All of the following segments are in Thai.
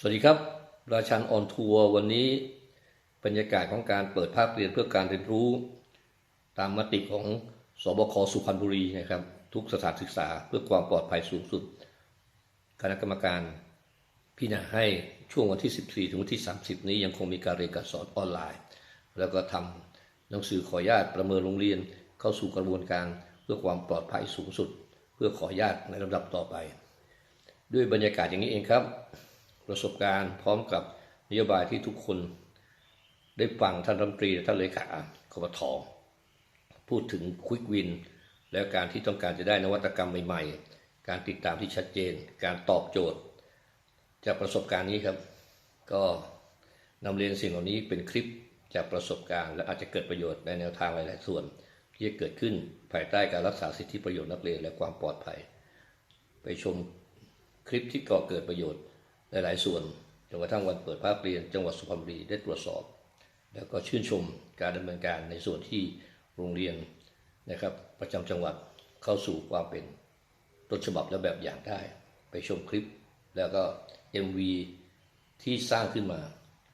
สวัสดีครับ ราชันออนทัวร์วันนี้บรรยากาศของการเปิดภาคเรียนเพื่อการเรียนรู้ ตามมติของสบคสุพรรณบุรีนะครับ ทุกสถานศึกษาเพื่อความปลอดภัยสูงสุด คณะกรรมการพิจารณาให้ช่วงวันที่ 14 ถึงวันที่ 30 นี้ยังคงมีการเรียนการสอนออนไลน์ แล้วก็ทำหนังสือขออนุญาตประเมินโรงเรียนเข้าสู่กระบวนการเพื่อความปลอดภัยสูงสุด เพื่อขออนุญาตในลำดับต่อไป ด้วยบรรยากาศอย่างนี้เองครับ ประสบการณ์พร้อมกับนโยบายที่ทุกคนได้ฟังท่านรัฐมนตรีท่านเลขากบทพูดถึงควิกวินและการที่ต้องการจะได้นวัตกรรมใหม่ ๆ การติดตามที่ชัดเจน การตอบโจทย์ จากประสบการณ์นี้ครับ ก็นำเรียนสิ่งเหล่านี้เป็นคลิปจากประสบการณ์ และอาจจะเกิดประโยชน์ในแนวทางหลาย ๆ ส่วน ที่จะเกิดขึ้นภายใต้การรักษาสิทธิประโยชน์นักเรียนและความปลอดภัย ไปชมคลิปที่ก่อเกิดประโยชน์ หลาย ๆ ส่วนจนกระทั่งวันเปิดภาคเรียนจังหวัดสุพรรณบุรีได้ตรวจสอบ แล้วก็ชื่นชมการดำเนินการในส่วนที่โรงเรียนนะครับประจำจังหวัดเข้าสู่ความเป็นต้นฉบับและแบบอย่างได้ ไปชมคลิป แล้วก็ MV ที่สร้างขึ้นมา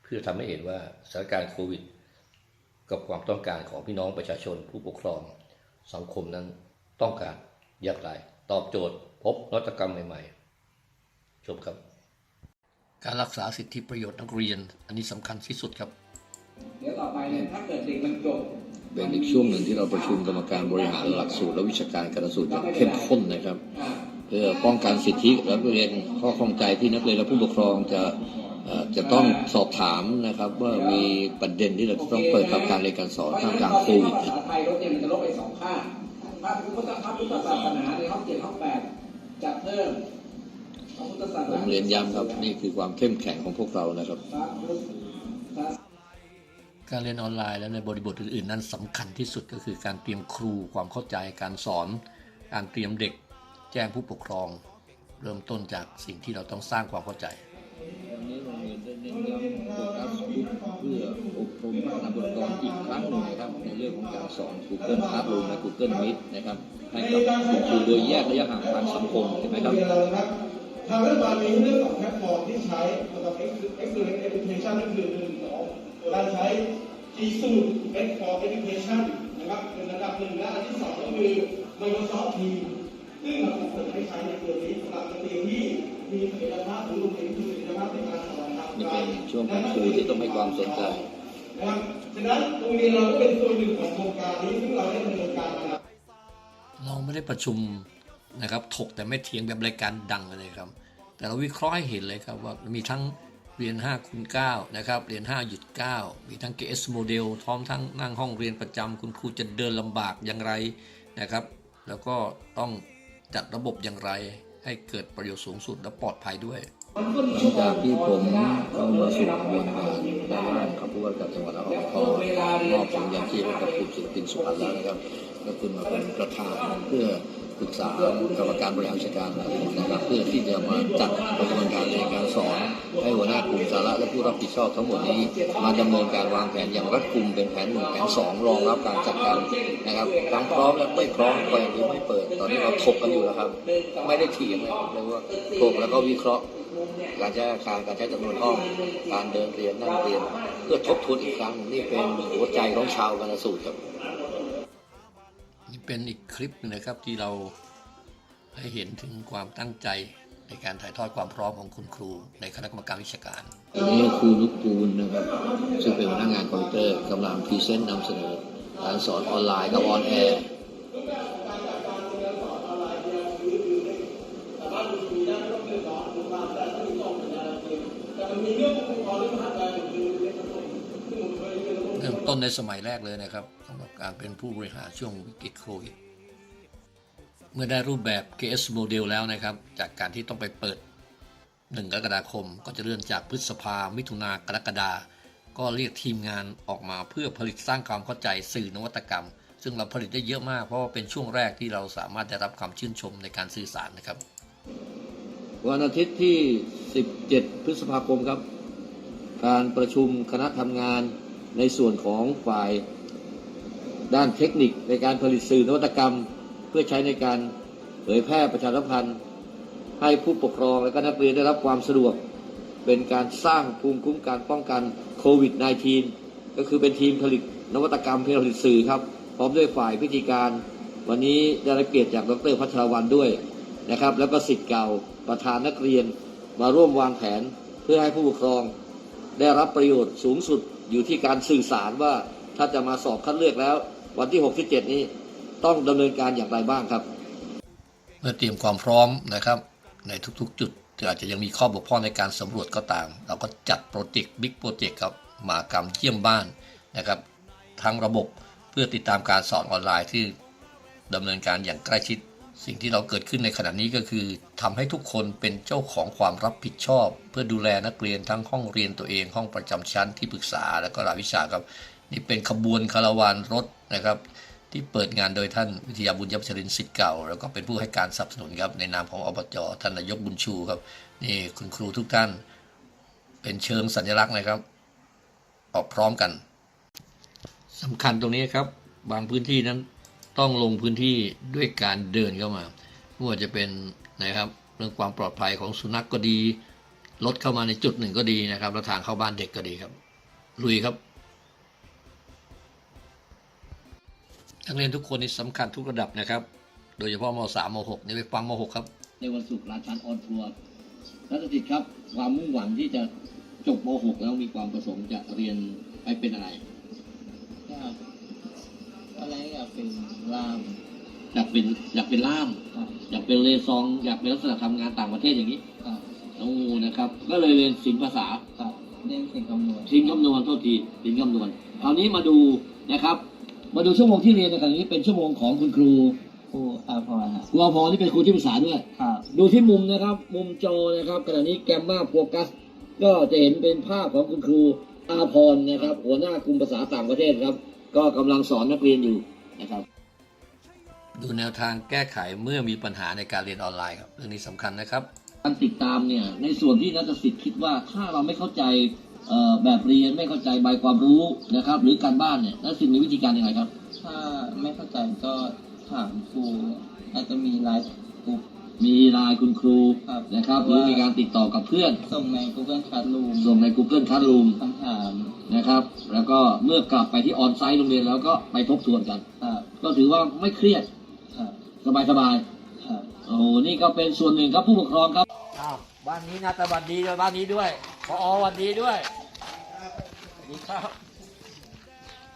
เพื่อทำให้เห็นว่าสถานการณ์โควิด กับความต้องการของพี่น้องประชาชนผู้ปกครองสังคมนั้นต้องการอย่างไร ตอบโจทย์พบนวัตกรรมใหม่ ๆ ชมครับ การรักษาสิทธิประโยชน์นักเรียน อันนี้สำคัญที่สุดครับ เดี๋ยวต่อไปเนี่ยถ้าเกิดเด็กมันจบเป็นอีกช่วงหนึ่งที่เราประชุมกรรมการบริหารหลักสูตรและวิชาการการสูตรอย่างเข้มข้นนะครับอ่าเพื่อป้องกันสิทธิและนักเรียนข้อข้องใจที่นักเรียนและผู้ปกครองจะเอ่อจะต้องสอบถามนะครับว่ามีประเด็นที่เราจะต้องเปิดทำการเรียนการสอนท่ามกลางโควิดภาษาไทยรถเนี่ยมันจะลบไปสองค่าพระพุทธพระพุทธศาสนาในห้องเจ็ดห้องแปดจะเพิ่ม ผนามเรียนย้ำครับนี่คือความเข้มแข็งของพวกเรานะครับพระพุทธพระการเรียนออนไลน์และในบริบทอื่นๆ นั้นสำคัญที่สุดก็คือการเตรียมครูความเข้าใจการสอน การเตรียมเด็ก แจ้งผู้ปกครอง เริ่มต้นจากสิ่งที่เราต้องสร้างความเข้าใจวันนี้โรงเรียนได้เน้นย้ำโฟกัสเพื่ออบรมพัฒนาบุคลากรอีกครั้งหนึ่งนะครับในเรื่องของการสอน Google Classroom และ Google Meet นะครับให้กับคุณครูโดยแยกระยะห่างทางสังคมเห็นไหมครับ ทางรัฐบาลมีเรื่องของแพลตฟอร์มที่ใช้สำหรับ Excellent Education นั่นคือหนึ่งสองการใช้ G Suite X for Education นะครับเป็นระดับหนึ่งและอันที่สองก็คือ Microsoft Teams ซึ่งเราจะเปิดให้ใช้ในตัวนี้สำหรับนักเรียนที่มีศักยภาพหรือลูกเรียนที่มีศักยภาพในการสอนทางนี่กลเป็นช่วงของครูที่ต้องให้ความสนใจนะครับฉะนั้นโรงเรียนเราก็เป็นส่วนหนึ่งของโครงการนี้ซึ่งเราได้ดำเนินการมาแล้วเราไม่ได้ประชุม นะครับถกแต่ไม่เถียงแบบรายการดังเลยครับ แต่เราวิเคราะห์ให้เห็นเลยครับว่ามีทั้งเรียน5คูณ9นะครับเรียน5หยุด9มีทั้ง GS โมเดลพร้อมทั้งนั่งห้องเรียนประจำคุณครูจะเดินลำบากอย่างไรนะครับ แล้วก็ต้องจัดระบบอย่างไรให้เกิดประโยชน์สูงสุดและปลอดภัยด้วยหลังจากที่ผมเข้ามาสู่กระบวนการได้รับคำพูดจากจังหวัดนครปฐมมอบถุงยางชีพให้กับผู้ศิลปินสุพรรณแล้วนะครับก็คุณมาเป็นประธานเพื่อ รึกษากรรมการบริหารราชการนะครับเพื่อที่จะมาจัดกระบวนการเรียนการสอนให้หัวหน้ากลุ่มสาระและผู้รับผิดชอบทั้งหมดนี้ มาดำเนินการวางแผนอย่างรัดกุมเป็นแผนหนึ่งแผนสองรองรับการจัดการนะครับทั้งพร้อมและไม่พร้อมเปิดหรือไม่เปิด ตอนนี้เราถกกันอยู่แล้วครับ ไม่ได้เถียงเลยเรียกว่าถกแล้วก็วิเคราะห์การใช้อาคารการใช้จำนวนห้องการเดินเรียนนั่งเรียน เพื่อทบทวนอีกครั้งนี่เป็นหัวใจของชาวกนสูตรครับ เป็นอีกคลิปหนึงนะครับที่เราให้เห็นถึงความตั้งใจในการถ่ายทอดความพร้อมของคุณครูในคณะกรรมการวิชาการอันนี้ครูนุกปูลนะครับซึ่งเป็นหัวหน้างานคอมพิวเตอร์กำลังพรีเซนต์นำเสนอการสอนออนไลน์กับออนแอร์เริ่ม ต้นในสมัยแรกเลยนะครับสำหรับการเป็นผู้บริหารช่วงวิกฤตโควิดเมื่อได้รูปแบบ KS Model แล้วนะครับ จากการที่ต้องไปเปิด 1 กรกฎาคม ก็จะเลื่อนจากพฤษภา มิถุนากรกฎาก็เรียกทีมงานออกมาเพื่อผลิตสร้างความเข้าใจสื่อนวัตกรรม ซึ่งเราผลิตได้เยอะมากเพราะว่าเป็นช่วงแรกที่เราสามารถได้รับความชื่นชมในการสื่อสารนะครับ วันอาทิตย์ที่ 17 พฤษภาคมครับ การประชุมคณะทำงาน ในส่วนของฝ่ายด้านเทคนิคในการผลิตสื่อนวัตกรรม เพื่อใช้ในการเผยแพร่ประชาสัมพันธ์ ให้ผู้ปกครองและก็นักเรียนได้รับความสะดวก เป็นการสร้างภูมิคุ้มกันป้องกันโควิด -19 ก็คือเป็นทีมผลิตนวัตกรรมเพื่อผลิตสื่อครับ พร้อมด้วยฝ่ายพิธีการ วันนี้ได้รับเกียรติจากดรพัชรวันด้วยนะครับ แล้วก็สิทธิ์เก่าประธานนักเรียนมาร่วมวางแผนเพื่อให้ผู้ปกครองได้รับประโยชน์สูงสุด อยู่ที่การสื่อสารว่าถ้าจะมาสอบคัดเลือกแล้ว วันที่6ที่7นี้ต้องดำเนินการอย่างไรบ้างครับเมื่อเตรียมความพร้อมนะครับ ในทุกๆ จุดอาจจะยังมีข้อบกพร่องในการสำรวจก็ตาม เราก็จัดโปรเจกต์บิ๊กโปรเจกต์ครับมากรรมเยี่ยมบ้านนะครับทั้งระบบเพื่อติดตามการสอนออนไลน์ที่ดำเนินการอย่างใกล้ชิด สิ่งที่เราเกิดขึ้นในขณะนี้ก็คือทำให้ทุกคนเป็นเจ้าของความรับผิดชอบ เพื่อดูแลนักเรียนทั้งห้องเรียนตัวเองห้องประจำชั้นที่ปรึกษาและก็รายวิชาครับ นี่เป็นขบวนคาราวานรถนะครับ ที่เปิดงานโดยท่านวิทยาบุญยชรินสิทธิ์เก่า แล้วก็เป็นผู้ให้การสนับสนุนครับในนามของอบจท่านนายกบุญชูครับนี่คุณครูทุกท่าน เป็นเชิงสัญลักษณ์นะครับ ออกพร้อมกันสำคัญตรงนี้ครับ บางพื้นที่นั้น ต้องลงพื้นที่ด้วยการเดินเข้ามาไม่ว่าจะเป็นนะครับเรื่องความปลอดภัยของสุนัขกก็ดีรถเข้ามาในจุดหนึ่งก็ดีนะครับแล้วทางเข้าบ้านเด็กก็ดีครับ ลุยครับนักเรียนทุกคนนี่สำคัญทุกระดับนะครับ โดยเฉพาะม .3 ม .6 นี่ไปฟังม .6 ครับ ในวันศุกร์ราชันออนทัวร์รัฐติดครับ ความมุ่งหวังที่จะจบม .6 แล้วมีความประสงค์จะเรียนไปเป็นอะไร อยากอะไรอยากเป็นล่ามอยากเป็นอยากเป็นล่าม ครับอยากเป็นเรซอง อยากเป็นลักษณะทำงานต่างประเทศอย่างนี้ครับน้องงูนะครับ ก็เลยเรียนศิลปภาษา ครับเล่นสิ่งคำนวณทิ้งคำนวณโทษทีทิ้งคำนวณคราวนี้มาดูนะครับ มาดูชั่วโมงที่เรียนในขณะนี้เป็นชั่วโมงของคุณครูครูอาภรณ์อะครูอภรที่เป็นครูที่ปรึกษาด้วย ครับดูที่มุมนะครับ มุมจอนะครับขณะนี้แกมมาโฟกัส ก็จะเห็นเป็นภาพของคุณครูอาพรนะครับ หัวหน้ากลุ่มภาษาต่างประเทศครับ ก็กำลังสอนนักเรียนอยู่นะครับ ดูแนวทางแก้ไขเมื่อมีปัญหาในการเรียนออนไลน์ครับเรื่องนี้สำคัญนะครับ การติดตามเนี่ยในส่วนที่นักศึกษาคิดว่าถ้าเราไม่เข้าใจเอ่อแบบเรียนไม่เข้าใจใบความรู้นะครับ หรือการบ้านเนี่ยนักศึกษามีวิธีการยังไงครับ ถ้าไม่เข้าใจก็ถามครูอาจจะมีไลฟ์กลุ่ม มีไลน์คุณครูครับนะครับหรือมีการติดต่อกับเพื่อน ส่งใน Google Classroom ส่งใน Google Classroom คำถามนะครับ แล้วก็เมื่อกลับไปที่ออนไซต์โรงเรียนแล้วก็ไปทบทวนกัน ครับก็ถือว่าไม่เครียดครับสบายสบายครับๆโอ้โหนี่ก็เป็นส่วนหนึ่งครับผู้ปกครองครับ อ้าวบ้านนี้นาตาบันดีด้วยบ้านนี้ด้วยพอวันดีด้วยสวัสดีครับ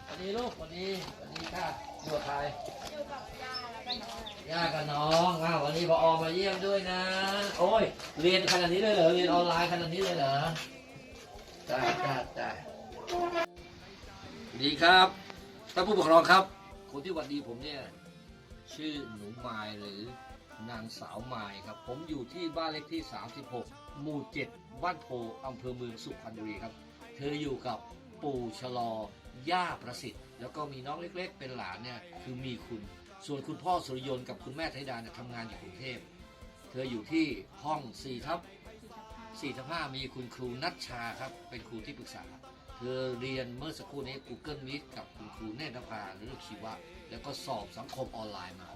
สวัสดีลูกสวัสดีสวัสดีค่ะอยู่กับใคร ย่ากับน้องอ้าววันนี้พออมาเยี่ยมด้วยนะ โอ้ย เรียนขนาดนี้เลยเหรอ เรียนออนไลน์ขนาดนี้เลยเหรอจ้าจ้าจ้าดีครับท่านผู้ปกครองครับ คนที่หวัดดีผมเนี่ย ชื่อหนูไมายหรือนางสาวไมายครับ ผมอยู่ที่บ้านเลขที่ 36 หมู่ 7 บ้านโพอำเภอเมืองสุพรรณบุรีครับ เธออยู่กับปู่ชะลอย่าประสิทธิ์ แล้วก็มีน้องเล็กๆ เป็นหลานเนี่ย คือมีคุณ ส่วนคุณพ่อสุริยนต์กับคุณแม่ไทยดาเนี่ยทำงานอยู่กรุงเทพ เธออยู่ที่ห้อง4ทับ4ทับ5มีคุณครูนัชชาครับ เป็นครูที่ปรึกษา เธอเรียนเมื่อสักครู่นี้ Google Meet กับคุณครูเนตรภาหรือชีวะ แล้วก็สอบสังคมออนไลน์มา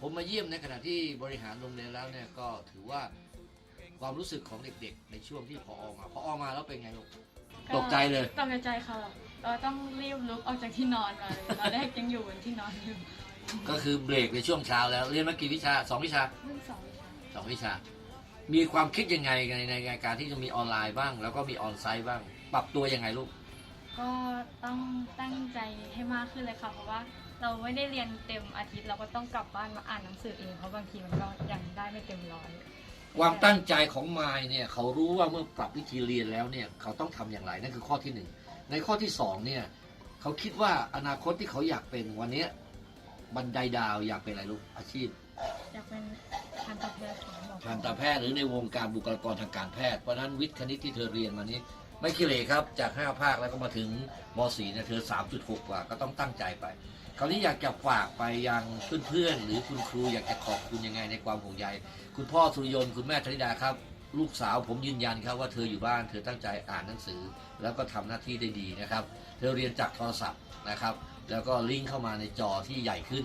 ผมมาเยี่ยมในขณะที่บริหารโรงเรียนแล้วเนี่ยก็ถือว่าความรู้สึกของเด็กๆ ในช่วงที่พออมาพออมาแล้วเป็นไงลูกตกใจเลย ตกใจค่ะแบบเราต้องรีบลุกออกจากที่นอนมาเลยตอนแรกยังอยู่บนที่นอนอยู่ ก็คือเบรกในช่วงเช้าแล้ว เรียนมากี่วิชาสองวิชาเพิ่งสองวิชาสองวิชา มีความคิดยังไงในในในการที่จะมีออนไลน์บ้าง แล้วก็มีออนไซต์บ้าง ปรับตัวยังไงลูก ก็ต้องตั้งใจให้มากขึ้นเลยค่ะเพราะว่าเราไม่ได้เรียนเต็มอาทิตย์เราก็ต้องกลับบ้านมาอ่านหนังสือเองเพราะบางทีมันก็ยังได้ไม่เต็มร้อยความตั้งใจของมายเนี่ยเขารู้ว่าเมื่อปรับวิธีเรียนแล้วเนี่ยเขาต้องทำอย่างไรนั่นคือข้อที่หนึ่งในข้อที่สองเนี่ยเขาคิดว่าอนาคตที่เขาอยากเป็นวันเนี้ย บันไดดาวอยากเป็นอะไรลูกอาชีพ อยากเป็นทันตแพทย์ของหมอทันตแพทย์หรือในวงการบุคลากรทางการแพทย์เพราะฉะนั้นวิทย์คณิตที่เธอเรียนมานี้ ไม่ขี้เหร่ครับจาก 5 ภาคแล้วก็มาถึงม .4 เนี่ยเธอ 3.6 กว่าก็ต้องตั้งใจไป คราวนี้อยากจะฝากไปยังเพื่อนๆหรือคุณครูอยากจะขอบคุณยังไงในความห่วงใย คุณพ่อสุริยนต์คุณแม่ธนิดาครับ ลูกสาวผมยืนยันครับว่าเธออยู่บ้านเธอตั้งใจอ่านหนังสือ แล้วก็ทำหน้าที่ได้ดีนะครับ เธอเรียนจากโทรศัพท์นะครับ แล้วก็ลิงก์เข้ามาในจอที่ใหญ่ขึ้น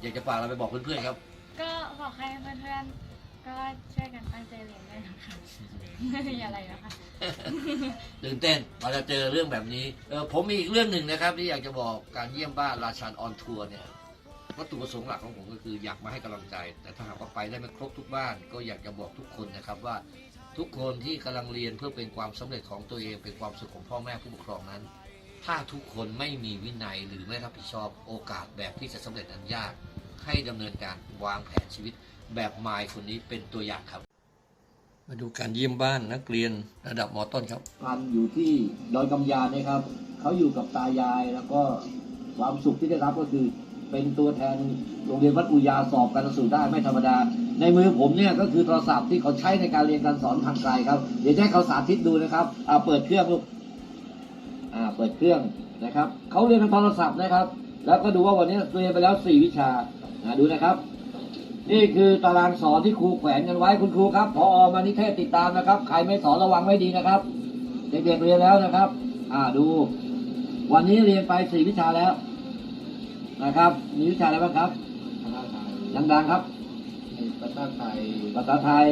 อยากจะฝากอะไรไปบอกเพื่อนๆครับ ก็บอกให้เพื่อนๆก็ช่วยกันตั้งใจเรียนด้วยนะคะไม่มีอะไรนะคะตื่นเต้นเราจะเจอเรื่องแบบนี้เออผมมีอีกเรื่องหนึ่งนะครับ ที่อยากจะบอกการเยี่ยมบ้านราชันออนทัวร์เนี่ยวัตถุประสงค์หลักของผมก็คืออยากมาให้กำลังใจ แต่ถ้าหากว่าไปได้ไม่ครบทุกบ้าน ก็อยากจะบอกทุกคนนะครับว่าทุกคนที่กำลังเรียนเพื่อเป็นความสำเร็จของตัวเองเป็นความสุขของพ่อแม่ผู้ปกครองนั้น ถ้าทุกคนไม่มีวินัยหรือไม่รับผิดชอบโอกาสแบบที่จะสำเร็จนั้นยาก ให้ดำเนินการวางแผนชีวิตแบบมายคนนี้เป็นตัวอย่างครับ มาดูการเยี่ยมบ้านนักเรียนระดับมอต้นครับพันอยู่ที่ดอยกำยานนะครับ เขาอยู่กับตายายแล้วก็ความสุขที่ได้รับก็คือ เป็นตัวแทนโรงเรียนวัดอุยาสอบการหนังสือได้ไม่ธรรมดา ในมือผมเนี่ยก็คือโทรศัพท์ที่เขาใช้ในการเรียนการสอนทางไกลครับเดี๋ยวจะให้เขาสาธิตดูนะครับอ่าเปิดเครื่องลูก อ่าเปิดเครื่องนะครับเขาเรียนทางโทรศัพท์นะครับ แล้วก็ดูว่าวันนี้เรียนไปแล้วสี่วิชาอ่าดูนะครับ นี่คือตารางสอนที่ครูแขวนกันไว้คุณครูครับพอมานิเทศติดตามนะครับใครไม่สอนระวังไม่ดีนะครับเด็กๆเรียนแล้วนะครับ อ่าดู วันนี้เรียนไปสี่วิชาแล้วนะครับ มีวิชาอะไรบ้างครับดังๆครับภาษาไทยภาษาไทย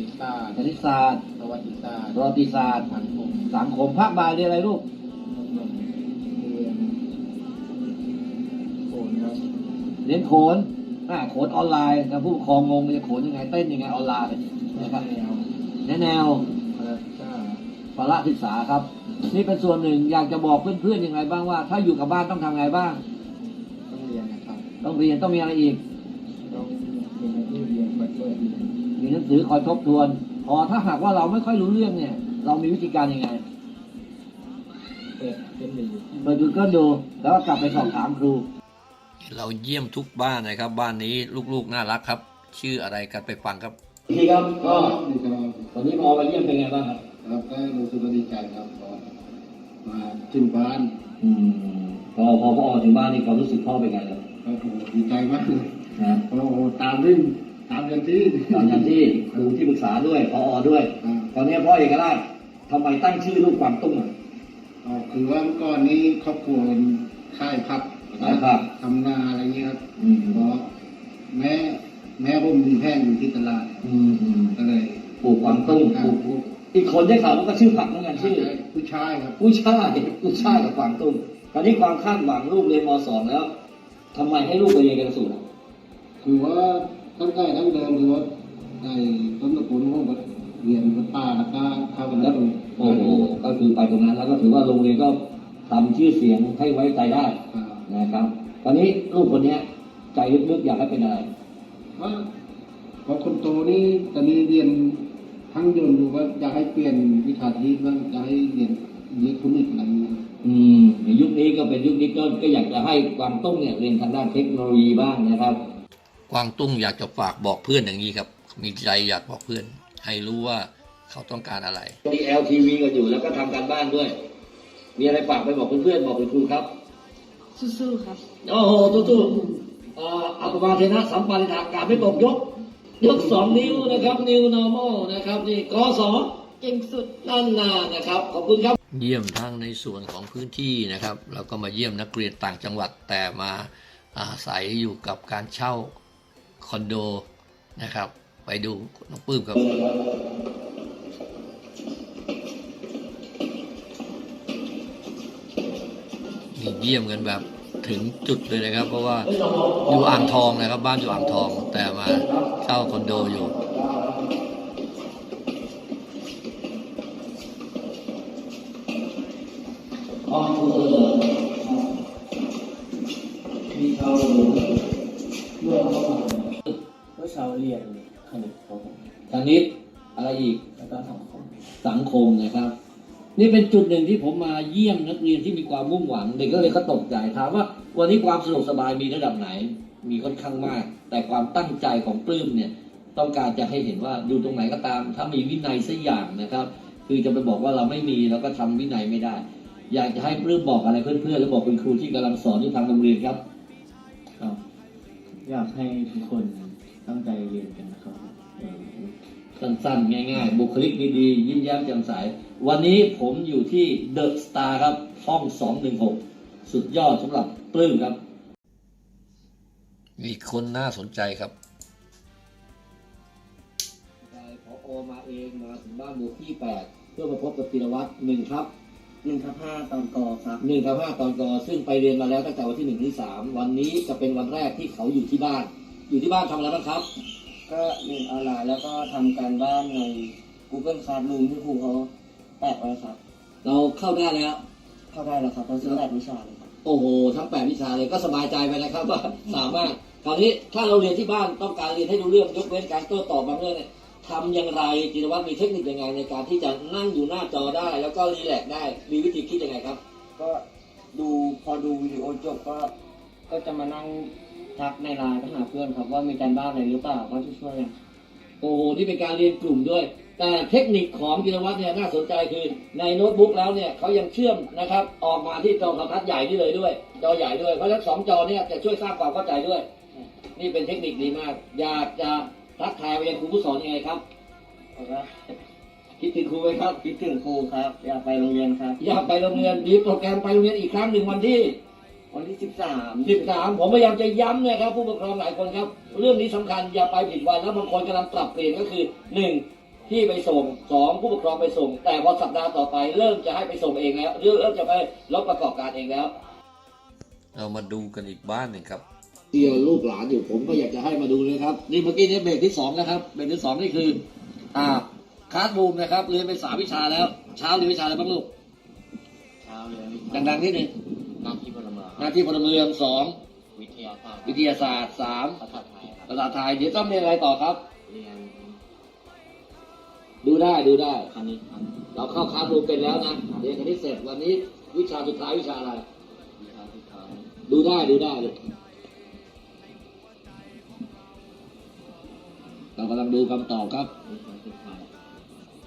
วิชาคณิตศาสตร์ประวัติศาสตร์ประวัติศาสตร์ สังคมสังคมภาคบ่ายเรียนอะไรลูกเรียนโอนครับเรียนโขนอ่าโขนออนไลน์นะผู้ปกครองงงจะโขนยังไงเต้นยังไงออนไลน์นะครับแนวแนะแนวภาษาภาระศึกษาครับ นี่เป็นส่วนหนึ่งอยากจะบอกเพื่อนๆยังไงบ้างว่า ถ้าอยู่กับบ้านต้องทำไงบ้าง ต้องเรียนนะครับ ต้องเรียนต้องมีอะไรอีกต้องมีหน้าที่เรียนไปเปิด มีหนังสือคอยทบทวน พอถ้าหากว่าเราไม่ค่อยรู้เรื่องเนี่ย เรามีวิธีการยังไงเปิดเป็นหนึ่งเปิดดูก็ดู แล้วก็กลับไปสอบถามครู เราเยี่ยมทุกบ้านนะครับ บ้านนี้ลูกๆน่ารักครับ ชื่ออะไรกันไปฟังครับพี่ครับก็ดีครับวันนี้พอมาเยี่ยมเป็นไงบ้างครับครับก็รู้สึกว่าดีใจครับพอมาถึงบ้าน อืมพอพอพ่อออกถึงบ้านนี่ความรู้สึกพ่อเป็นไงครับก็โหดีใจมากเลยนะโอ้โหตามที่ ตามอย่างที่ตอนนั้นที่ครูที่ปรึกษาด้วยพออด้วยอ่าตอนนี้พ่อเอกราชทำไมตั้งชื่อลูกความตุ้งอะอ๋อคือว่าเมื่อก่อนนี้ครอบครัวเป็นค่ายพับค่ายพับทำนาอะไรเงี้ยครับอืมเพราะแม่แม่ผมมีแพงอยู่ที่ตลาดอืมอืมก็เลยปลูกความตุ้งครัปบลูกปลูกอีกคนได้ข่าวว่าก็ชื่อผักเหมือนกันชื่อผู้ชายครับผู้ชายผู้ชายกับกวางตุ้งตอนนี้ความคาดหวังลูกเรียนมสองแล้วทำไมให้ลูกไปเรียนกันสูตรคือว่า ตั้งแต่ตั้งเดิมคือว่าในต้นตระกูลของผมก็เรียนกับป้าแล้วก็เข้ากันแล้วโอ้โหก็คือไปตรงนั้นแล้วก็ถือว่าโรงเรียนก็ทำชื่อเสียงให้ไว้ใจได้อ่านะครับ ตอนนี้ลูกคนเนี้ยใจลึกๆอยากให้เป็นอะไรว่าพอคนโตนี่ตอนนี้เรียนทั้งยนต์ดูว่าอยากให้เปลี่ยนวิชาชีพบ้างอยากให้เรียนอิเล็กทรอนิกส์อะไรอย่างเงี้ยอืมในยุคนี้ก็เป็นยุคนี้ก็ก็อยากจะให้กวางตุ้งเนี่ยเรียนทางด้านเทคโนโลยีบ้างนะครับ กวางตุ้งอยากจะฝากบอกเพื่อนอย่างนี้ครับ มีใจอยากบอกเพื่อน ให้รู้ว่าเขาต้องการอะไรดีเอลทีวีกันอยู่แล้วก็ทำการบ้านด้วย มีอะไรฝากไปบอกเพื่อนๆบอกคุณครูครับสู้ๆครับโอ้โหตู้ๆเอ่ออัปมาเทนะสัมปาริธาการไม่ตกยก ยกสองนิ้วนะครับ นิ้ว normal นะครับนี่กสเก่งสุดนั่นนานะครับขอบคุณครับ เยี่ยมทั้งในส่วนของพื้นที่นะครับ แล้วก็มาเยี่ยมนักเรียนต่างจังหวัดแต่มาอาศัยอยู่กับการเช่า คอนโดนะครับ ไปดูน้องปื้มครับนี่เยี่ยมกันแบบถึงจุดเลยนะครับ เพราะว่าอยู่อ่างทองนะครับ บ้านอยู่อ่างทอง แต่มาเช่าคอนโดอยู่ คณิตครับผมทางนี้อะไรอีกแล้วก็สังคมสังคมนะครับ นี่เป็นจุดหนึ่งที่ผมมาเยี่ยมนักเรียนที่มีความมุ่งหวัง เด็กก็เลยเขาตกใจถามว่า วันนี้ความสะดวกสบายมีระดับไหน มีค่อนข้างมาก แต่ความตั้งใจของปลื้มเนี่ย ต้องการจะให้เห็นว่าอยู่ตรงไหนก็ตาม ถ้ามีวินัยสักอย่างนะครับ คือจะไปบอกว่าเราไม่มีแล้วก็ทำวินัยไม่ได้ อยากจะให้ปลื้มบอกอะไรเพื่อนๆและบอกคุณครูที่กำลังสอนที่ทางโรงเรียนครับครับ อยากให้ทุกคนตั้งใจเรียนกัน สั้นๆ ง่ายๆ บุคลิกดีๆ ยิ้มแย้มแจ่มใส วันนี้ผมอยู่ที่เดอะสตาร์ครับ ห้อง 216 สุดยอดสำหรับปลื้มครับมีคนน่าสนใจครับมาเองมาถึงบ้านหมู่ที่แปดเพื่อมาพบกับธีรวัตรหนึ่งครับหนึ่งทับห้าตอนกอครับหนึ่งกับห้าตอนกอซึ่งไปเรียนมาแล้วตั้งแต่วันที่หนึ่งที่สามวันนี้จะเป็นวันแรกที่เขาอยู่ที่บ้าน อยู่ที่บ้านทำอะไรบ้างครับ ก็เรียนออนไลน์แล้วก็ทำการบ้านใน Google Classroom ที่ครูเขาแปะไว้ครับ เราเข้าได้แล้ว เข้าได้แล้วครับตอนซื้อแปดวิชาเลยครับโอ้โห ทั้งแปดวิชาเลยก็สบายใจไปนะครับว่า สามารถคราวนี้ถ้าเราเรียนที่บ้านต้องการเรียนให้รู้เรื่องยกเว้นการโต้ตอบบางเรื่องเนี่ยทำอย่างไรจิรวัตรมีเทคนิคยังไงในการที่จะนั่งอยู่หน้าจอได้ แล้วก็รีแลกซ์ได้มีวิธีคิดยังไงครับ ก็ดูพอดูวิดีโอจบก็ก็จะมานั่ง ทักในไลน์ไปหาเพื่อนครับว่ามีการบ้านอะไรหรือเปล่าก็จะช่วยกันโอ้โหนี่เป็นการเรียนกลุ่มด้วย แต่เทคนิคของจิรวัตรเนี่ยน่าสนใจคือในโน้ตบุ๊กแล้วเนี่ยเขายังเชื่อมนะครับ ออกมาที่จอโทรทัศน์ใหญ่นี่เลยด้วย จอใหญ่ด้วย เพราะฉะนั้นสองจอเนี่ยจะช่วยสร้างความเข้าใจด้วย นี่เป็นเทคนิคดีมาก อยากจะทักทายไปยังครูผู้สอนยังไงครับแล้วก็คิดถึงครูไหมครับ คิดถึงครูครับ อยากไปโรงเรียนครับ อยากไปโรงเรียนมีโปรแกรมไปโรงเรียนอีกครั้งหนึ่งวันที่ วันที่สิบสาม13ผมพยายามจะย้ำนะครับ ผู้ปกครองหลายคนครับ เรื่องนี้สำคัญอย่าไปผิดวันแล้วบางคนกำลังปรับเปลี่ยนก็คือ 1. ที่ไปส่ง 2. ผู้ปกครองไปส่ง แต่พอสัปดาห์ต่อไป เริ่มจะให้ไปส่งเองแล้วเริ่มเริ่มจะไปลดประกอบการเองแล้ว เรามาดูกันอีกบ้านหนึ่งครับเดียวลูกหลานอยู่ผมก็อยากจะให้มาดูเลยครับ นี่เมื่อกี้นี่เบรกที่สองนะครับเบรกที่สองนี่คืออ่าคลาสรูมนะครับเรียนไปสามวิชาแล้ว เช้าเรียนวิชาอะไรบ้างลูกเช้าเรียนดังๆนิดนึง หน้าที่พลเมืองหน้าที่พลเมืองสองวิทยาศาสตร์วิทยาศาสตร์สามภาษาไทยครับภาษาไทยเดี๋ยวต้องเรียนอะไรต่อครับ เรียนดูได้ดูได้ คณิตครับเราเข้าคลาสรูมเป็นแล้วนะเรียนคณิตเสร็จวันนี้ วิชาสุดท้ายวิชาอะไร วิชาสุดท้ายดูได้ดูได้เลยเรากำลังดูคำตอบครับ วิชาสุดท้าย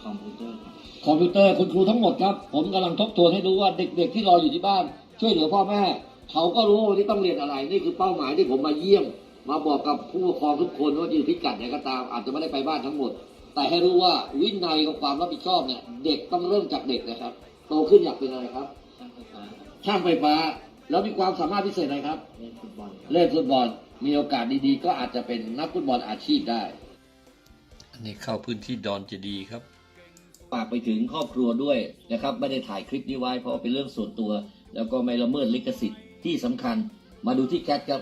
คอมพิวเตอร์ครับคอมพิวเตอร์คุณครูทั้งหมดครับ ผมกำลังทบทวนให้ดูว่าเด็กๆที่รออยู่ที่บ้าน ช่วยเหลือพ่อแม่ เขาก็รู้ว่าวันนี้ต้องเรียนอะไร นี่คือเป้าหมายที่ผมมาเยี่ยม มาบอกกับผู้ปกครองทุกคนว่าอยู่พิกัดไหนก็ตาม อาจจะไม่ได้ไปบ้านทั้งหมด แต่ให้รู้ว่าวินัยกับความรับผิดชอบเนี่ยเด็กต้องเริ่มจากเด็กนะครับ โตขึ้นอยากเป็นอะไรครับ ช่างไฟฟ้าครับช่างไฟฟ้าแล้วมีความสามารถพิเศษอะไรครับ เล่นฟุตบอลครับเล่นฟุตบอลมีโอกาสดีๆ ก็อาจจะเป็นนักฟุตบอลอาชีพได้ อันนี้เข้าพื้นที่ดอนเจดีย์ครับฝากไปถึงครอบครัวด้วยนะครับ ไม่ได้ถ่ายคลิปนี้ไว้เพราะว่าเป็นเรื่องส่วนตัว แล้วก็ไม่ละเมิดลิขสิทธิ์ ที่สำคัญมาดูที่แคทครับ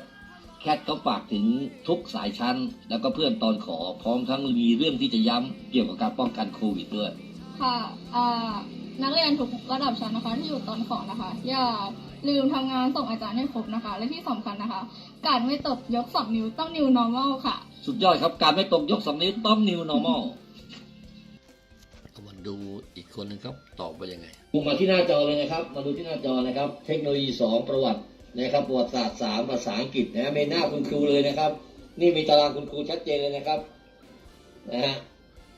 แคทเขาฝากถึงทุกสายชั้น แล้วก็เพื่อนตอนขอพร้อมทั้งมีเรื่องที่จะย้ำเกี่ยวกับการป้องกันโควิดด้วย ค่ะอ่านักเรียนทุกระดับชั้นนะคะที่อยู่ตอนขอนะคะ อย่าลืมทำงานส่งอาจารย์ให้ครบนะคะ และที่สำคัญนะคะ การไม่ตบยกสองนิ้วต้อง new normal ค่ะ สุดยอดครับการไม่ตกยกสองนิ้วต้อง new normal เอามาดูอีกคนหนึ่งครับตอบไปยังไง มุมาที่หน้าจอเลยนะครับ มาดูที่หน้าจอนะครับ เทคโนโลยี 2 ประวัตินะครับประวัติศาสตร์ 3 ภาษาอังกฤษนะมีหน้าคุณครูเลยนะครับ นี่มีตารางคุณครูชัดเจนเลยนะครับนะฮะ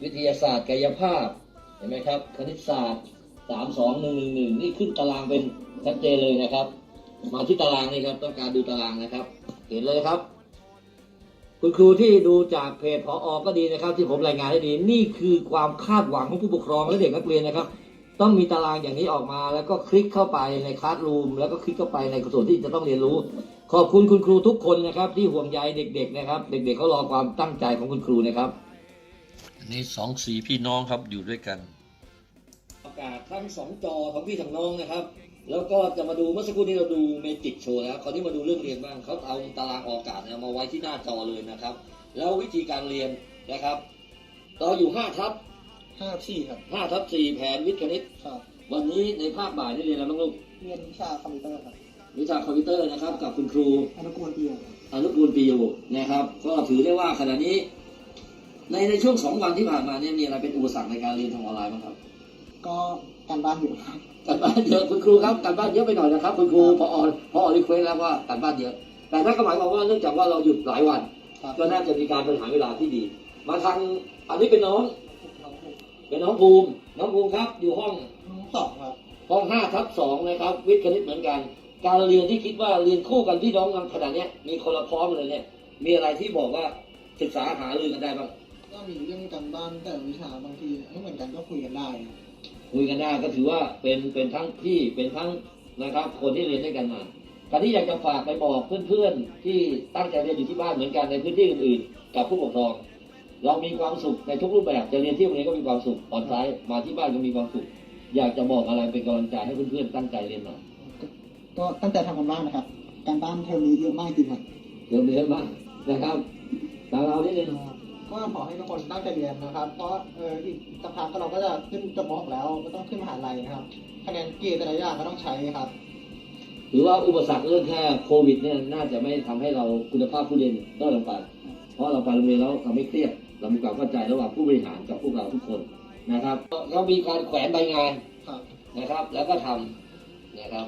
วิทยาศาสตร์กายภาพเห็นไหมครับ คณิตศาสตร์3 2 1 1 1นี่ขึ้นตารางเป็นชัดเจนเลยนะครับ มาที่ตารางนี่ครับ ต้องการดูตารางนะครับ เห็นเลยครับ คุณครูที่ดูจากเพจพออก็ดีนะครับ ที่ผมรายงานได้ดี นี่คือความคาดหวังของผู้ปกครองและเด็กนักเรียนนะครับ ต้องมีตารางอย่างนี้ออกมา แล้วก็คลิกเข้าไปในคลาสรูมแล้วก็คลิกเข้าไปในส่วนที่จะต้องเรียนรู้ ขอบคุณคุณครูทุกคนนะครับ ที่ห่วงใยเด็ก ๆ นะครับ เด็ก ๆเขารอความตั้งใจของคุณครูนะครับอันนี้สองสีพี่น้องครับอยู่ด้วยกัน ประกาศทั้งสองจอของพี่ทั้งน้องนะครับ แล้วก็จะมาดูเมื่อสักครู่นี้เราดูเมจิกโชว์แล้วคราวนี้มาดูเรื่องเรียนบ้างเขาเอาตารางออกอากาศเนี่ยมาไว้ที่หน้าจอเลยนะครับ แล้ววิธีการเรียนนะครับเราอยู่ห้าทับ ห้าสี่ครับห้าทับสี่แผนวิทย์คณิต ครับ วันนี้ในภาคบ่ายได้เรียนอะไรบ้างลูก เรียนวิชาคอมพิวเตอร์ครับ วิชาคอมพิวเตอร์นะครับ กับคุณครูอนุกูลเดียวอนุกูลปีอยู่นะครับ ก็ถือได้ว่าขณะนี้ ในในช่วงสองวันที่ผ่านมาเนี่ยมีอะไรเป็นอุปสรรคในการเรียนทางออนไลน์บ้างครับ ก็การบ้านอยู่ครับการบ้านเยอะคุณครูครับการบ้านเยอะไปหน่อยนะครับ คุณครูพอพอรีเควสแล้วว่าการบ้านเยอะ แต่นั่นก็หมายความว่าเนื่องจากว่าเราหยุดหลายวันครับก็น่าจะมีการบริหารเวลาที่ดี มาทางอันนี้เป็นน้อง เป็นน้องภูมิ น้องภูมิครับ อยู่ห้องสองครับห้องห้าทับสองนะครับ วิทย์คณิตเหมือนกัน การเรียนที่คิดว่าเรียนคู่กันพี่น้องกันขนาดเนี้ยมีคนละพร้อมเลยเนี่ย มีอะไรที่บอกว่าศึกษาหารือกันได้บ้างก็มีเรื่องการบ้านแต่ละวิชาบางทีไม่เหมือนกันก็คุยกันได้ครับคุยกันได้ก็ถือว่าเป็นเป็นทั้งพี่เป็นทั้งนะครับ คนที่เรียนด้วยกันมาการที่อยากจะฝากไปบอกเพื่อนๆ ที่ตั้งใจเรียนอยู่ที่บ้านเหมือนกันในพื้นที่อื่นๆ กับผู้ปกครอง เรามีความสุขในทุกรูปแบบจะเรียนที่โรงเรียนก็มีความสุขออนไลน์มาที่บ้านก็มีความสุข อยากจะบอกอะไรเป็นกำลังใจให้เพื่อนๆตั้งใจเรียนหน่อยก็ตั้งแต่ทำกันบ้านนะครับ การบ้านเทอมนี้เยอะมากจริงครับเรียนเรียนมากนะครับตามเราที่นึงก็ขอให้ทุกคนตั้งใจเรียนนะครับ เพราะเอออีกสักพักก็เราก็จะขึ้นจบม .6 แล้วก็ต้องขึ้นมหาลัยนะครับ คะแนนเกรดแต่ละอย่างก็ต้องใช้ครับหรือว่าอุปสรรคเรื่องแค่โควิดเนี่ยน่าจะไม่ทำให้เราคุณภาพผู้เรียนด้อยลงไป เพราะเราไปโรงเรียนแล้วเราไม่เครียด เรามีความเข้าใจระหว่างผู้บริหารกับพวกเราทุกคนนะครับ เรามีการแขวนใบงานครับนะครับ แล้วก็ทำนะครับ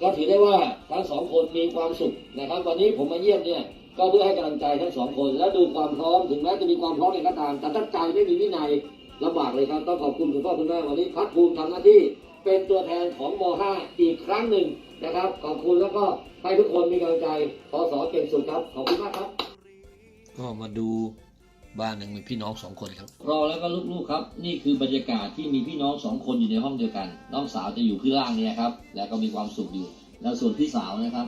ก็ถือได้ว่าทั้งสองคนมีความสุขนะครับ วันนี้ผมมาเยี่ยมเนี่ยก็เพื่อให้กำลังใจทั้งสองคน และดูความพร้อมถึงแม้จะมีความพร้อมในก็ตามแต่ถ้าใจไม่มีวินัยลำบากเลยครับต้องขอบคุณคุณพ่อคุณแม่วันนี้พัดภูมิทำหน้าที่เป็นตัวแทนของม .5 อีกครั้งหนึ่งนะครับ ขอบคุณแล้วก็ให้ทุกคนมีกำลังใจพอสอเก่งสุดครับ ขอบคุณมากครับ ก็มาดู บ้านหนึ่งมีพี่น้องสองคนครับเรอแล้วก็ลูกๆครับ นี่คือบรรยากาศที่มีพี่น้องสองคนอยู่ในห้องเดียวกัน น้องสาวจะอยู่ที่ล่างเนี่ยครับ แล้วก็มีความสุขอยู่ แล้วส่วนพี่สาวนะครับ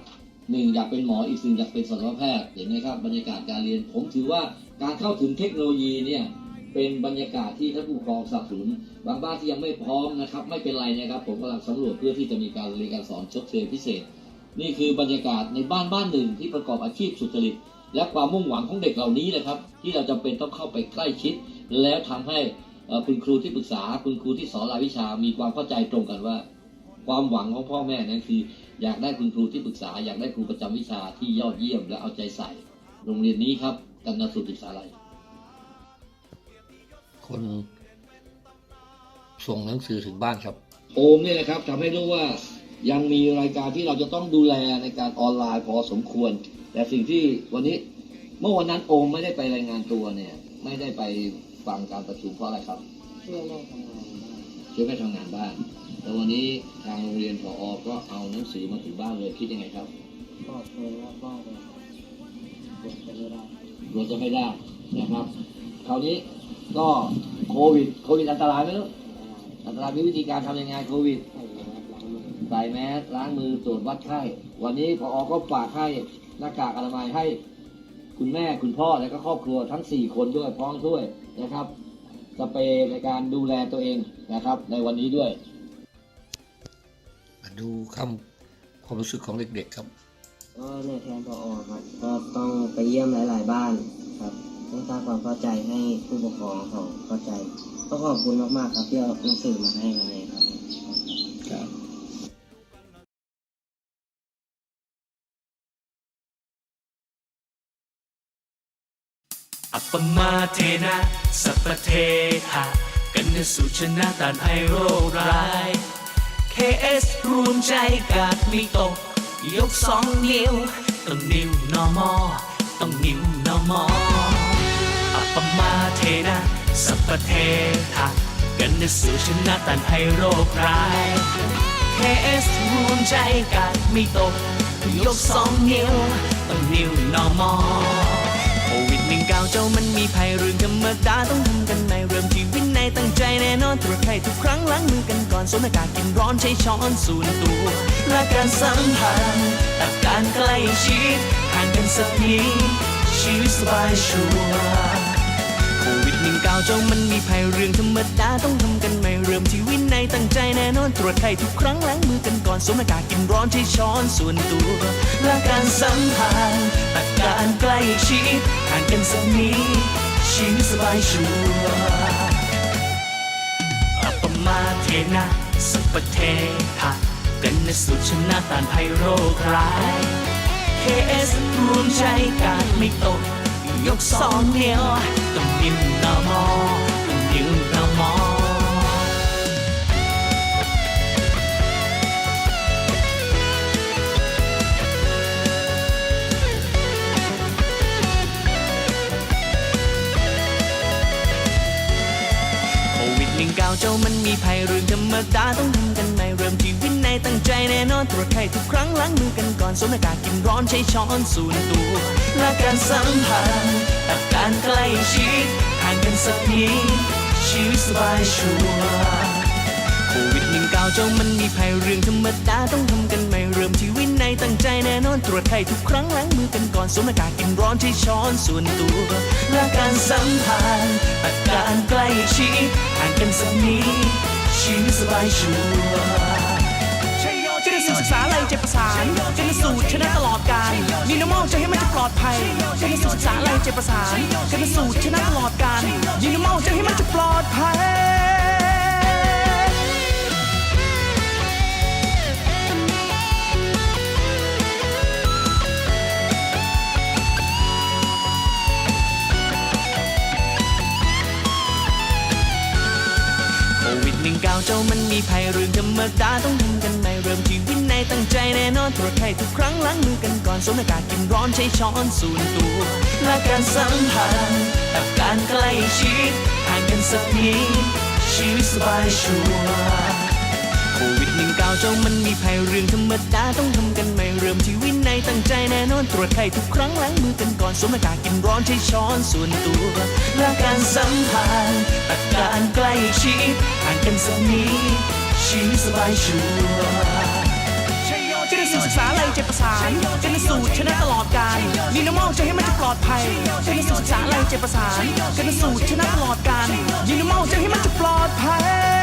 หนึ่งอยากเป็นหมออีกสิ่งอยากเป็นสัตวแพทย์เห็นไหมครับบรรยากาศการเรียนผมถือว่าการเข้าถึงเทคโนโลยีเนี่ยเป็นบรรยากาศที่ท่านผู้ปกครองสนับสนุนบางบ้านที่ยังไม่พร้อมนะครับไม่เป็นไรนะครับ ผมกำลังสำรวจเพื่อที่จะมีการเรียนการสอนชดเชยพิเศษ นี่คือบรรยากาศในบ้านบ้านหนึ่งที่ประกอบอาชีพสุจริต และความมุ่งหวังของเด็กเหล่านี้เลยครับ ที่เราจำเป็นต้องเข้าไปใกล้ชิด แล้วทำให้เอ่อคุณครูที่ปรึกษาคุณครูที่สอนรายวิชา มีความเข้าใจตรงกันว่า ความหวังของพ่อแม่นั้นคือ อยากได้คุณครูที่ปรึกษา อยากได้ครูประจำวิชาที่ยอดเยี่ยมและเอาใจใส่ โรงเรียนนี้ครับกันนสุศึกษาลัยคนส่งหนังสือถึงบ้านครับ โอมเนี่ยนะครับทำให้รู้ว่ายังมีรายการที่เราจะต้องดูแลในการออนไลน์พอสมควร แต่สิ่งที่วันนี้เมื่อวันนั้นโอมไม่ได้ไปรายงานตัวเนี่ย ไม่ได้ไปฟังการประชุมเพราะอะไรครับเพื่อแม่ทำงานบ้านช่วยแม่ทำงานบ้านแต่วันนี้ทางโรงเรียนพอก็เอาหนังสือมาถึงบ้านเลยคิดยังไงครับก็เคยรับบ้านเลยเด็กจะไม่ได้รถจะไม่ได้นะครับคราวนี้ก็โควิดโควิดอันตรายไหมลูกอันตรายมีวิธีการทำยังไงโควิดให้ล้างมือใส่แมสล้างมือตรวจวัดไข้วันนี้พอก็ฝากให้ หน้ากากอนามัยให้คุณแม่คุณพ่อและก็ครอบครัวทั้ง 4 คนด้วยพร้อมด้วยนะครับ สเปรย์ในการดูแลตัวเองนะครับ ในวันนี้ด้วย มาดูคำความรู้สึกของเด็กๆครับก็ในแทนพอครับก็ต้องไปเยี่ยมหลาย ๆ บ้านครับต้องสร้างความเข้าใจให้ผู้ปกครองเขาเข้าใจก็ขอบคุณมากๆครับที่เอาหนังสือมาให้วันนี้ครับครับ ปมาเทนะสัพเทหะกันนสุชนะตานภัยโรคร้าย KS รวมใจกาดไม่ตก ยกสองนิ้วต้องนิ้วนอมอต้องนิ้วนอมออัปมาเทนะสัพเทหะกันนสุชนะตานภัยโรคร้าย KS รวมใจกาดไม่ตก ยกสองนิ้วต้องนิ้วนอมอ อนตรวจไข้ทุกครั้งล้างมือกันก่อนสวมหน้ากากกินร้อนใช้ช้อนส่วนตัว และการสัมพันธ์ตัดการใกล้ชิดห่างกันสักนิดชีวิตสบายชัวร์โควิดหนึ่งเก้าเจ้ามันมีภัยเรื่องธรรมดาต้องทำกันใหม่เริ่มที่วินัยตั้งใจแน่นอนตรวจไข้ทุกครั้งล้างมือกันก่อนสวมหน้ากากกินร้อนใช้ช้อนส่วนตัว และการสัมพันธ์ตัดการใกล้ชิดห่างกันสักนิดชีวิตสบายชัวร์ มาเทนะสัพเทหะกันนสุชนะตานภัยโรคร้าย KS รวมใจการไม่ตก ยกสองเนียวต้องนิ่มนอมอ แน่นอนตรวจไข้ทุกครั้งล้างมือกันก่อนสวมหน้ากากกินร้อนใช้ช้อนส่วนตัวและการสัมพันธ์ตัดการใกล้ชิดห่างกันสักนิดชีวิตสบายชัวร์โควิด19เจ้ามันมีภัยเรื่องธรรมดาต้องทำกันใหม่เริ่มที่วินัยตั้งใจแน่นอนตรวจไข้ทุกครั้งล้างมือกันก่อนสวมหน้ากากกินร้อนใช้ช้อนส่วนตัวและการสัมพันธ์อาการใกล้ชิดห่างกันสักนิดชีวิตสบายชัวร์ จะได้ศึกษาอะไรเจประสานจะได้สูตรชนะตลอดการมีน้ำมองจะให้มันจะปลอดภัยจะได้ศึกษาอะไรเจประสานจะได้สูตรชนะตลอดการมีน้ำมองจะให้มันจะปลอดภัย หนึ่งเก้าเจ้ามันมีภัยเรื่องธรรมดาต้องทำกันใหม่เริ่มที่วินัยตั้งใจแน่นอนตรวจไข้ทุกครั้งล้างมือกันก่อนสวมหน้ากากกินร้อนใช้ช้อนส่วนตัว และการสัมพันธ์กับการใกล้ชิดห่างกันสักนิดชีวิตสบายชัวร์ โควิด19เจ้ามันมีภัยเรื่องธรรมดาต้องทำกันใหม่เริ่มที่วินัยตั้งใจแน่นอนตรวจไข้ทุกครั้งล้างมือกันก่อนสวมหน้ากากกินร้อนใช้ช้อนส่วนตัวและการสัมพันธ์อาการใกล้ชิดห่างกันสักนิดชีวิตสบายชัวร์จะได้ศึกษาอะไรใจประสานจะได้สูตรชนะตลอดการมีน้ำมองจะให้มันจะปลอดภัยจะได้ศึกษาอะไรใจประสานจะได้สูตรชนะตลอดการมีน้ำมองจะให้มันจะปลอดภัย